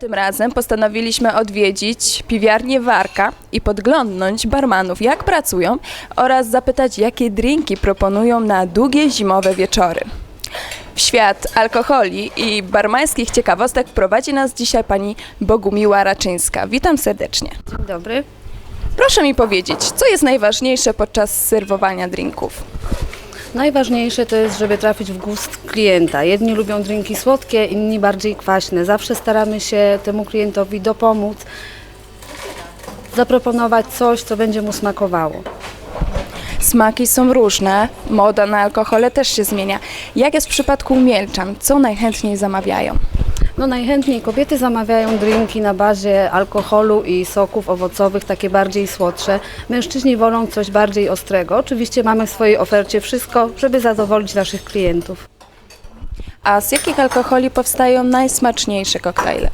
Tym razem postanowiliśmy odwiedzić piwiarnię Warka i podglądnąć barmanów, jak pracują oraz zapytać, jakie drinki proponują na długie zimowe wieczory. W świat alkoholi i barmańskich ciekawostek prowadzi nas dzisiaj pani Bogumiła Raczyńska. Witam serdecznie. Dzień dobry. Proszę mi powiedzieć, co jest najważniejsze podczas serwowania drinków? Najważniejsze to jest, żeby trafić w gust klienta. Jedni lubią drinki słodkie, inni bardziej kwaśne. Zawsze staramy się temu klientowi dopomóc, zaproponować coś, co będzie mu smakowało. Smaki są różne, moda na alkohole też się zmienia. Jak jest w przypadku Mielczan? Co najchętniej zamawiają? No najchętniej kobiety zamawiają drinki na bazie alkoholu i soków owocowych, takie bardziej słodsze. Mężczyźni wolą coś bardziej ostrego. Oczywiście mamy w swojej ofercie wszystko, żeby zadowolić naszych klientów. A z jakich alkoholi powstają najsmaczniejsze koktajle?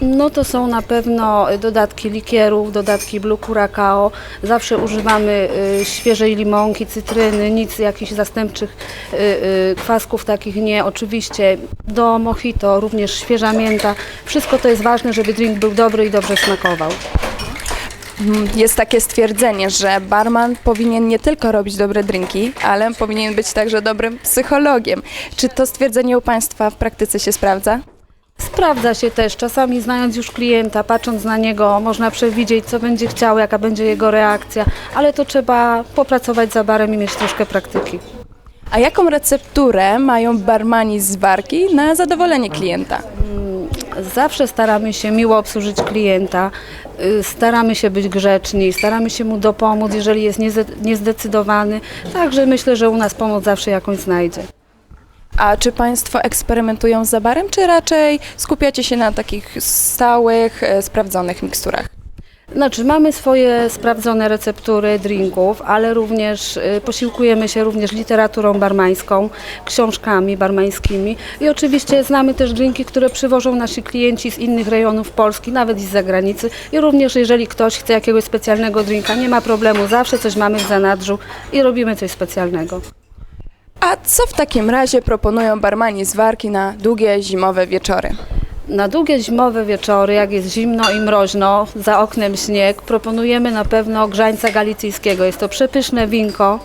No to są na pewno dodatki likierów, dodatki blue curacao. Zawsze używamy y, świeżej limonki, cytryny, nic jakichś zastępczych y, y, kwasków takich nie. Oczywiście do mojito również świeża mięta. Wszystko to jest ważne, żeby drink był dobry i dobrze smakował. Mm, Jest takie stwierdzenie, że barman powinien nie tylko robić dobre drinki, ale powinien być także dobrym psychologiem. Czy to stwierdzenie u Państwa w praktyce się sprawdza? Sprawdza się też, czasami znając już klienta, patrząc na niego, można przewidzieć, co będzie chciał, jaka będzie jego reakcja, ale to trzeba popracować za barem i mieć troszkę praktyki. A jaką recepturę mają barmani z Warki na zadowolenie klienta? Zawsze staramy się miło obsłużyć klienta, y, staramy się być grzeczni, staramy się mu dopomóc, jeżeli jest niezdecydowany. Także myślę, że u nas pomoc zawsze jakąś znajdzie. A czy Państwo eksperymentują z zabarem, czy raczej skupiacie się na takich stałych, e, sprawdzonych miksturach? Znaczy, mamy swoje sprawdzone receptury drinków, ale również y, posiłkujemy się również literaturą barmańską, książkami barmańskimi i oczywiście znamy też drinki, które przywożą nasi klienci z innych rejonów Polski, nawet i z zagranicy. I również jeżeli ktoś chce jakiegoś specjalnego drinka, nie ma problemu, zawsze coś mamy w zanadrzu i robimy coś specjalnego. A co w takim razie proponują barmani z Warki na długie zimowe wieczory? Na długie zimowe wieczory, jak jest zimno i mroźno, za oknem śnieg, proponujemy na pewno grzańca galicyjskiego. Jest to przepyszne winko,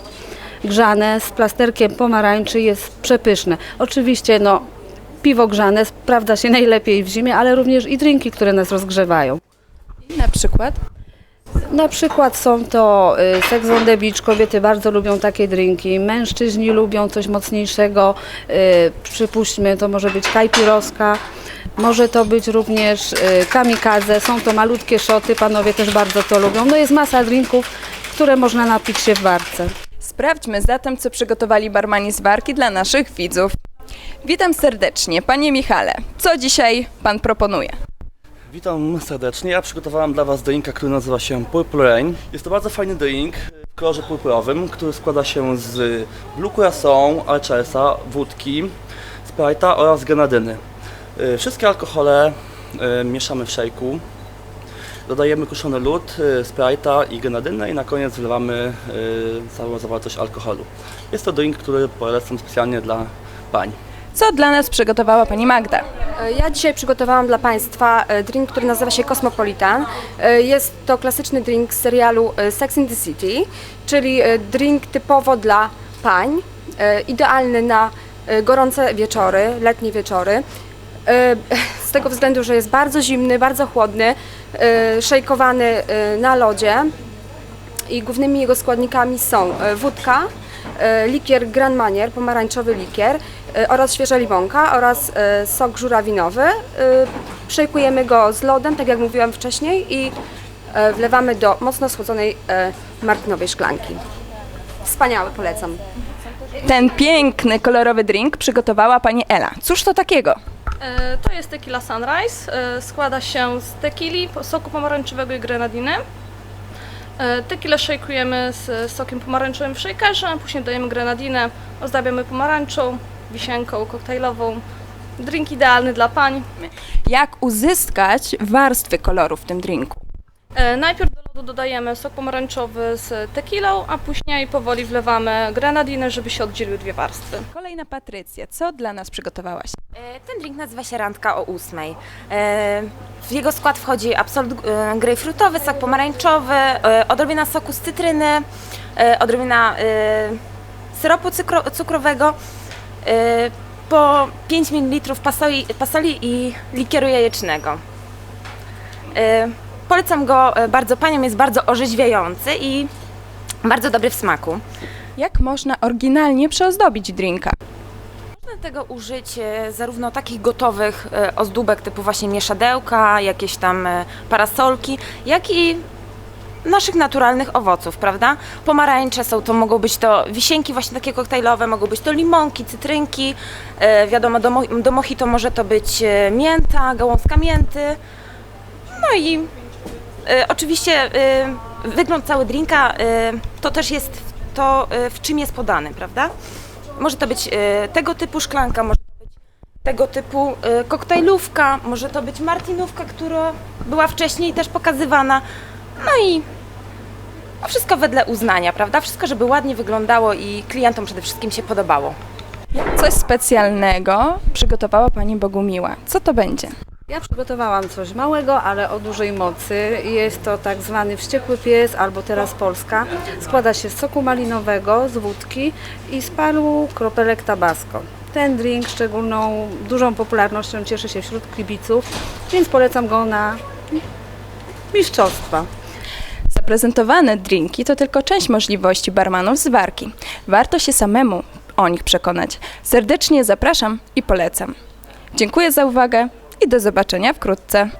grzane z plasterkiem pomarańczy, jest przepyszne. Oczywiście no, piwo grzane sprawdza się najlepiej w zimie, ale również i drinki, które nas rozgrzewają. Na przykład? Na przykład są to y, Sex on the Beach, kobiety bardzo lubią takie drinki, mężczyźni lubią coś mocniejszego, y, przypuśćmy, to może być kajpiroska, może to być również y, kamikaze, są to malutkie szoty, panowie też bardzo to lubią. No jest masa drinków, które można napić się w barce. Sprawdźmy zatem, co przygotowali barmani z Warki dla naszych widzów. Witam serdecznie, panie Michale. Co dzisiaj pan proponuje? Witam serdecznie. Ja przygotowałem dla Was drinka, który nazywa się Purple Rain. Jest to bardzo fajny drink w kolorze purpurowym, który składa się z Blue Curacao, Alchelsa, wódki, Sprite'a oraz grenadyny. Y, Wszystkie alkohole y, mieszamy w szejku. Dodajemy kruszony lód, y, Sprite'a i grenadynę i na koniec wlewamy całą zawartość alkoholu. Jest to drink, który polecam specjalnie dla pań. Co dla nas przygotowała pani Magda? E, Ja dzisiaj przygotowałam dla Państwa e, drink, który nazywa się Cosmopolitan. E, Jest to klasyczny drink z serialu Sex in the City, czyli drink typowo dla pań, idealny na gorące wieczory, letnie wieczory. Z tego względu, że jest bardzo zimny, bardzo chłodny, szejkowany na lodzie i głównymi jego składnikami są wódka, likier Grand Manier, pomarańczowy likier oraz świeża limonka oraz e, sok żurawinowy. E, Przejkujemy go z lodem, tak jak mówiłam wcześniej i wlewamy do mocno schłodzonej martynowej szklanki. Wspaniały, polecam. Ten piękny, kolorowy drink przygotowała pani Ela. Cóż to takiego? To jest tequila sunrise. Składa się z tequili, soku pomarańczowego i grenadiny. Tequilę szejkujemy z sokiem pomarańczowym w shakerze, a później dajemy grenadinę, ozdabiamy pomarańczą, wisienką koktajlową. Drink idealny dla pań. Jak uzyskać warstwy koloru w tym drinku? E, Najpierw do lodu Dodajemy sok pomarańczowy z tequilą, a później powoli wlewamy grenadinę, żeby się oddzieliły dwie warstwy. Kolejna Patrycja, co dla nas przygotowałaś? E, Ten drink nazywa się Randka o ósmej. E, W jego skład wchodzi absolut e, grejpfrutowy, sok pomarańczowy, e, odrobina soku z cytryny, e, odrobina e, syropu cukro, cukrowego, po 5 ml pasoli, pasoli i likieru jajecznego. E, Polecam go e, bardzo paniom, jest bardzo orzeźwiający i bardzo dobry w smaku. Jak można oryginalnie przyozdobić drinka? Można tego użyć e, zarówno takich gotowych e, ozdóbek typu właśnie mieszadełka, jakieś tam parasolki, jak i naszych naturalnych owoców, prawda? Pomarańcze są to, mogą być to wisienki właśnie takie koktajlowe, mogą być to limonki, cytrynki, e, wiadomo do, mo- do mojito może to być e, mięta, gałązka mięty, no i e, oczywiście e, wygląd cały drinka e, to też jest to, e, w czym jest podany, prawda? Może to być e, tego typu szklanka, może to być tego typu e, koktajlówka, może to być martinówka, która była wcześniej też pokazywana. No i no wszystko wedle uznania, prawda? Wszystko, żeby ładnie wyglądało i klientom przede wszystkim się podobało. Coś specjalnego przygotowała Pani Bogumiła. Co to będzie? Ja przygotowałam coś małego, ale o dużej mocy. Jest to tak zwany wściekły pies albo teraz Polska. Składa się z soku malinowego, z wódki i z paru kropelek tabasco. Ten drink szczególną, dużą popularnością cieszy się wśród kibiców, więc polecam go na mistrzostwa. Zaprezentowane drinki to tylko część możliwości barmanów z Warki. Warto się samemu o nich przekonać. Serdecznie zapraszam i polecam. Dziękuję za uwagę i do zobaczenia wkrótce.